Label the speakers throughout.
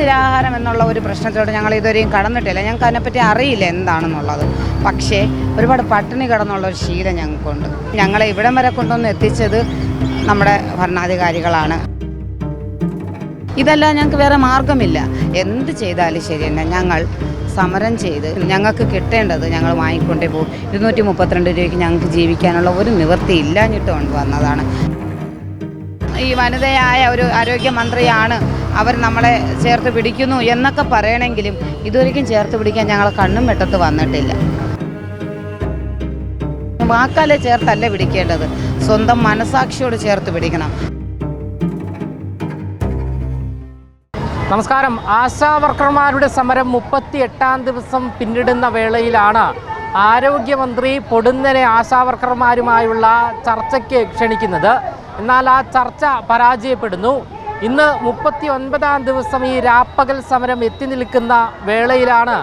Speaker 1: നിരാഹാരം എന്നുള്ള ഒരു പ്രശ്നത്തിലോട്ട് ഞങ്ങൾ ഇതുവരെയും കടന്നിട്ടില്ല. ഞങ്ങൾക്ക് അതിനെപ്പറ്റി അറിയില്ല എന്താണെന്നുള്ളത്. പക്ഷേ ഒരുപാട് പട്ടിണി കിടന്നുള്ള ഒരു ശീലം ഞങ്ങൾക്കുണ്ട്. ഞങ്ങളെ ഇവിടം വരെ കൊണ്ടുവന്ന് എത്തിച്ചത് നമ്മുടെ ഭരണാധികാരികളാണ്. ഇതല്ല ഞങ്ങൾക്ക് വേറെ മാർഗമില്ല എന്ത് ചെയ്താലും ശരി തന്നെ ഞങ്ങൾ സമരം ചെയ്ത് ഞങ്ങൾക്ക് കിട്ടേണ്ടത് ഞങ്ങൾ വാങ്ങിക്കൊണ്ടേ പോകും. ഇരുന്നൂറ്റി മുപ്പത്തിരണ്ട് രൂപയ്ക്ക് ഞങ്ങൾക്ക് ജീവിക്കാനുള്ള ഒരു നിവൃത്തി ഇല്ലാഞ്ഞിട്ട് കൊണ്ടുവന്നതാണ്. ഈ വനിതയായ ഒരു ആരോഗ്യമന്ത്രിയാണ് അവർ നമ്മളെ ചേർത്ത് പിടിക്കുന്നു എന്നൊക്കെ പറയണമെങ്കിലും ഇതുവരെയും ചേർത്ത് പിടിക്കാൻ ഞങ്ങൾ കണ്ണും വെട്ടത്ത് വന്നിട്ടില്ല. വാക്കാലെ ചേർത്തല്ല പിടിക്കേണ്ടത്? സ്വന്തം മനസാക്ഷിയോട് ചേർത്ത് പിടിക്കണം.
Speaker 2: നമസ്കാരം. ആശാ വർക്കർമാരുടെ സമരം മുപ്പത്തി എട്ടാം ദിവസം പിന്നിടുന്ന വേളയിലാണ്. ആരോഗ്യമന്ത്രി പൊടുന്നനെ ആശാ വർക്കർമാരുമായുള്ള ചർച്ചയ്ക്ക് ക്ഷണിക്കുന്നത്. എന്നാൽ ആ ചർച്ച പരാജയപ്പെടുന്നു. ഇന്ന് മുപ്പത്തി ഒൻപതാം ദിവസം ഈ രാപ്പകൽ സമരം എത്തി നിൽക്കുന്ന വേളയിലാണ്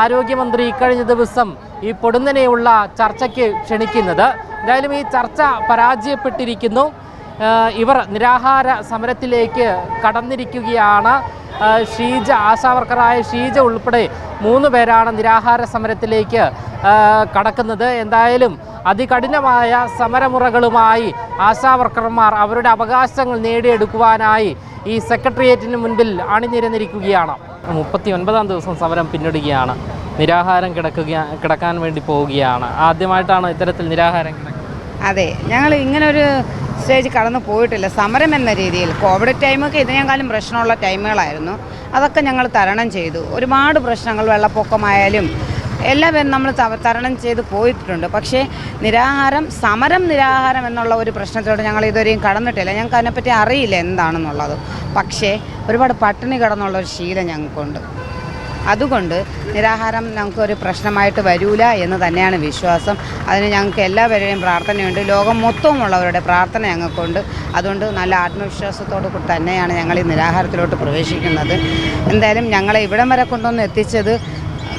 Speaker 2: ആരോഗ്യമന്ത്രി ഇക്കഴിഞ്ഞ ദിവസം ഈ പൊടുന്നനെയുള്ള ചർച്ചയ്ക്ക് ക്ഷണിക്കുന്നത്. എന്തായാലും ഈ ചർച്ച പരാജയപ്പെട്ടിരിക്കുന്നു. ഇവർ നിരാഹാര സമരത്തിലേക്ക് കടന്നിരിക്കുകയാണ്. ഷീജ ആശാവർക്കറായ ഷീജ ഉൾപ്പെടെ മൂന്ന് പേരാണ് നിരാഹാര സമരത്തിലേക്ക് കടക്കുന്നത്. എന്തായാലും അതികഠിനമായ സമരമുറകളുമായി ആശാവർക്കർമാർ അവരുടെ അവകാശങ്ങൾ നേടിയെടുക്കുവാനായി ഈ സെക്രട്ടേറിയറ്റിന് മുൻപിൽ അണിനിരന്നിരിക്കുകയാണ്. മുപ്പത്തി ഒൻപതാം ദിവസം സമരം പിന്നിടുകയാണ്. നിരാഹാരം കിടക്കുക കിടക്കാൻ വേണ്ടി പോവുകയാണ്. ആദ്യമായിട്ടാണ് ഇത്തരത്തിൽ നിരാഹാരം
Speaker 1: അതെ ഞങ്ങൾ ഇങ്ങനെ ഒരു സ്റ്റേജ് കടന്നു പോയിട്ടില്ല. സമരം എന്ന രീതിയിൽ കോവിഡ് ടൈമൊക്കെ ഇതിനേക്കാളും പ്രശ്നമുള്ള ടൈമുകളായിരുന്നു അതൊക്കെ ഞങ്ങൾ തരണം ചെയ്തു. ഒരുപാട് പ്രശ്നങ്ങൾ വെള്ളപ്പൊക്കമായാലും എല്ലാവരും നമ്മൾ തരണം ചെയ്ത് പോയിട്ടുണ്ട്. പക്ഷേ നിരാഹാരം സമരം നിരാഹാരം എന്നുള്ള ഒരു പ്രശ്നത്തിലോട്ട് ഞങ്ങൾ ഇതുവരെയും കടന്നിട്ടില്ല. ഞങ്ങൾക്ക് അതിനെപ്പറ്റി അറിയില്ല എന്താണെന്നുള്ളത്. പക്ഷേ ഒരുപാട് പട്ടിണി കിടന്നുള്ള ഒരു ശീലം ഞങ്ങൾക്കുണ്ട്. അതുകൊണ്ട് നിരാഹാരം ഞങ്ങൾക്കൊരു പ്രശ്നമായിട്ട് വരൂല എന്ന് തന്നെയാണ് വിശ്വാസം. അതിന് ഞങ്ങൾക്ക് എല്ലാവരുടെയും പ്രാർത്ഥനയുണ്ട്. ലോകം മൊത്തവുമുള്ളവരുടെ പ്രാർത്ഥന ഞങ്ങൾക്കുണ്ട്. അതുകൊണ്ട് നല്ല ആത്മവിശ്വാസത്തോടു കൂടി തന്നെയാണ് ഞങ്ങൾ ഈ നിരാഹാരത്തിലോട്ട് പ്രവേശിക്കുന്നത്. എന്തായാലും ഞങ്ങളെ ഇവിടം വരെ കൊണ്ടുവന്ന് എത്തിച്ചത്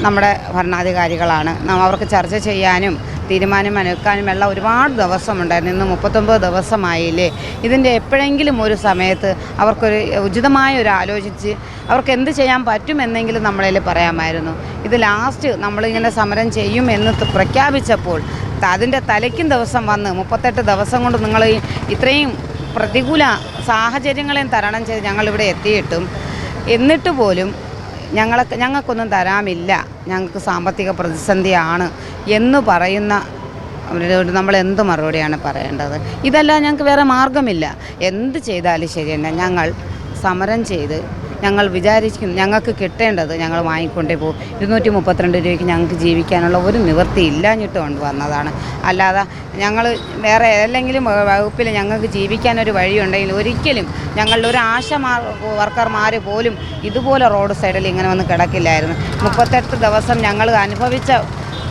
Speaker 1: നമ്മുടെ ഭരണാധികാരികളാണ്. അവർക്ക് ചർച്ച ചെയ്യാനും തീരുമാനം എല്ലാം ഒരുപാട് ദിവസമുണ്ടായിരുന്നു. ഇന്ന് മുപ്പത്തൊമ്പത് ദിവസമായില്ലേ? ഇതിന്റെ എപ്പോഴെങ്കിലും ഒരു സമയത്ത് അവർക്കൊരു ഉചിതമായ ഒരു ആലോചിച്ച് അവർക്ക് എന്ത് ചെയ്യാൻ പറ്റുമെന്നെങ്കിലും നമ്മളതിൽ പറയാമായിരുന്നു. ഇത് ലാസ്റ്റ് നമ്മളിങ്ങനെ സമരം ചെയ്യും എന്ന് പ്രഖ്യാപിച്ചപ്പോൾ അതിന്റെ തലയ്ക്കും ദിവസം വന്ന് മുപ്പത്തെട്ട് ദിവസം കൊണ്ട് നിങ്ങൾ ഇത്രയും പ്രതികൂല സാഹചര്യങ്ങളെയും തരണം ചെയ്ത് ഞങ്ങളിവിടെ എത്തിയിട്ടും. എന്നിട്ട് പോലും ഞങ്ങളൊക്കെ ഞങ്ങൾക്കൊന്നും തരാമില്ല. ഞങ്ങൾക്ക് സാമ്പത്തിക പ്രതിസന്ധിയാണ് എന്ന് പറയുന്ന നമ്മൾ എന്ത് മറുപടിയാണ് പറയേണ്ടത്? ഇതല്ല ഞങ്ങൾക്ക് വേറെ മാർഗമില്ല എന്ത് ചെയ്താലും ശരി തന്നെ ഞങ്ങൾ സമരം ചെയ്ത് ഞങ്ങൾ വിചാരിക്കും ഞങ്ങൾക്ക് കിട്ടേണ്ടത് ഞങ്ങൾ വാങ്ങിക്കൊണ്ടേ പോകും. ഇരുന്നൂറ്റി മുപ്പത്തിരണ്ട് രൂപയ്ക്ക് ഞങ്ങൾക്ക് ജീവിക്കാനുള്ള ഒരു നിവൃത്തി ഇല്ലാഞ്ഞിട്ട് കൊണ്ടുവന്നതാണ് അല്ലാതെ ഞങ്ങൾ വേറെ ഏതെങ്കിലും വകുപ്പിൽ ഞങ്ങൾക്ക് ജീവിക്കാനൊരു വഴിയുണ്ടെങ്കിൽ ഒരിക്കലും ഞങ്ങളുടെ ഒരു ആശ വർക്കർമാർ പോലും ഇതുപോലെ റോഡ് സൈഡിൽ ഇങ്ങനെ വന്ന് കിടക്കില്ലായിരുന്നു. മുപ്പത്തെട്ട് ദിവസം ഞങ്ങൾ അനുഭവിച്ച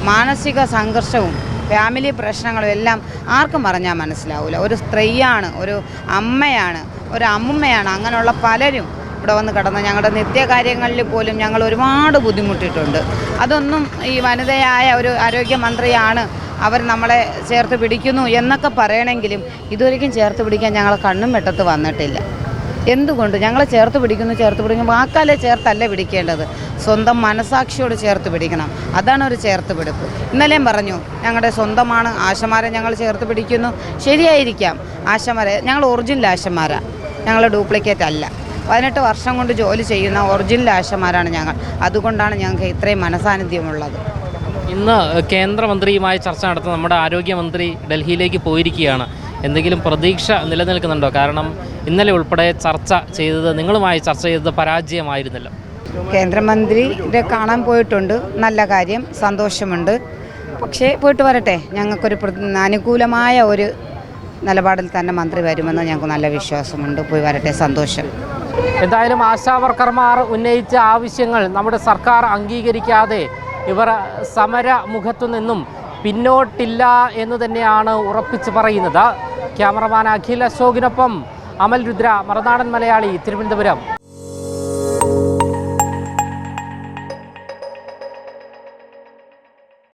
Speaker 1: മാനസിക സംഘർഷവും ഫാമിലി പ്രശ്നങ്ങളും എല്ലാം ആർക്കും പറഞ്ഞാൽ മനസ്സിലാവില്ല ഒരു സ്ത്രീയാണ് ഒരു അമ്മയാണ് ഒരു അമ്മുമ്മയാണ് അങ്ങനെയുള്ള പലരും ഇവിടെ വന്ന് കിടന്ന് ഞങ്ങളുടെ നിത്യകാര്യങ്ങളിൽ പോലും ഞങ്ങൾ ഒരുപാട് ബുദ്ധിമുട്ടിയിട്ടുണ്ട്. അതൊന്നും ഈ വനിതയായ ഒരു ആരോഗ്യമന്ത്രിയാണ് അവർ നമ്മളെ ചേർത്ത് പിടിക്കുന്നു എന്നൊക്കെ പറയണമെങ്കിലും ഇതുവരെയും ചേർത്ത് പിടിക്കാൻ ഞങ്ങൾ കണ്ണും വെട്ടത്ത് വന്നിട്ടില്ല. എന്തുകൊണ്ട്? ഞങ്ങളെ ചേർത്ത് പിടിക്കുന്നു ചേർത്ത് പിടിക്കുന്നു വാക്കാലെ ചേർത്തല്ല പിടിക്കേണ്ടത്? സ്വന്തം മനസാക്ഷിയോട് ചേർത്ത് പിടിക്കണം. അതാണ് ഒരു ചേർത്ത് പിടിപ്പ്. ഇന്നലെയും പറഞ്ഞു ഞങ്ങളുടെ സ്വന്തമാണ് ആശമാരെ ഞങ്ങൾ ചേർത്ത് പിടിക്കുന്നു. ശരിയായിരിക്കാം. ആശമാരെ ഞങ്ങൾ ഒറിജിനൽ ആശമാരാണ് ഞങ്ങൾ ഡ്യൂപ്ലിക്കേറ്റ് അല്ല. പതിനെട്ട് വർഷം കൊണ്ട് ജോലി ചെയ്യുന്ന ഒറിജിനൽ ആശമാരാണ് ഞങ്ങൾ. അതുകൊണ്ടാണ് ഞങ്ങൾക്ക് ഇത്രയും മനസാന്നിധ്യമുള്ളത്.
Speaker 2: ഇന്ന് കേന്ദ്രമന്ത്രിയുമായി ചർച്ച നടത്തുന്ന നമ്മുടെ ആരോഗ്യമന്ത്രി ഡൽഹിയിലേക്ക് പോയിരിക്കുകയാണ്. എന്തെങ്കിലും പ്രതീക്ഷ നിലനിൽക്കുന്നുണ്ടോ? കാരണം ഇന്നലെ ഉൾപ്പെടെ ചർച്ച ചെയ്തത് നിങ്ങളുമായി ചർച്ച ചെയ്തത് പരാജയമായിരുന്നല്ലോ.
Speaker 1: കേന്ദ്രമന്ത്രിയെ കാണാൻ പോയിട്ടുണ്ട്. നല്ല കാര്യം സന്തോഷമുണ്ട്. പക്ഷേ പോയിട്ട് വരട്ടെ. ഞങ്ങൾക്കൊരു അനുകൂലമായ ഒരു നിലപാടിൽ തന്നെ മന്ത്രി വരുമെന്ന് ഞങ്ങൾക്ക് നല്ല വിശ്വാസമുണ്ട്. പോയി വരട്ടെ സന്തോഷം.
Speaker 2: എന്തായാലും ആശാ വർക്കർമാർ ഉന്നയിച്ച ആവശ്യങ്ങൾ നമ്മുടെ സർക്കാർ അംഗീകരിക്കാതെ ഇവർ സമര മുഖത്തു നിന്നും പിന്നോട്ടില്ല എന്ന് തന്നെയാണ് ഉറപ്പിച്ച് പറയുന്നത്. ക്യാമറമാൻ അഖിൽ അശോകിനൊപ്പം അമൽ രുദ്ര മറനാടൻ മലയാളി തിരുവനന്തപുരം.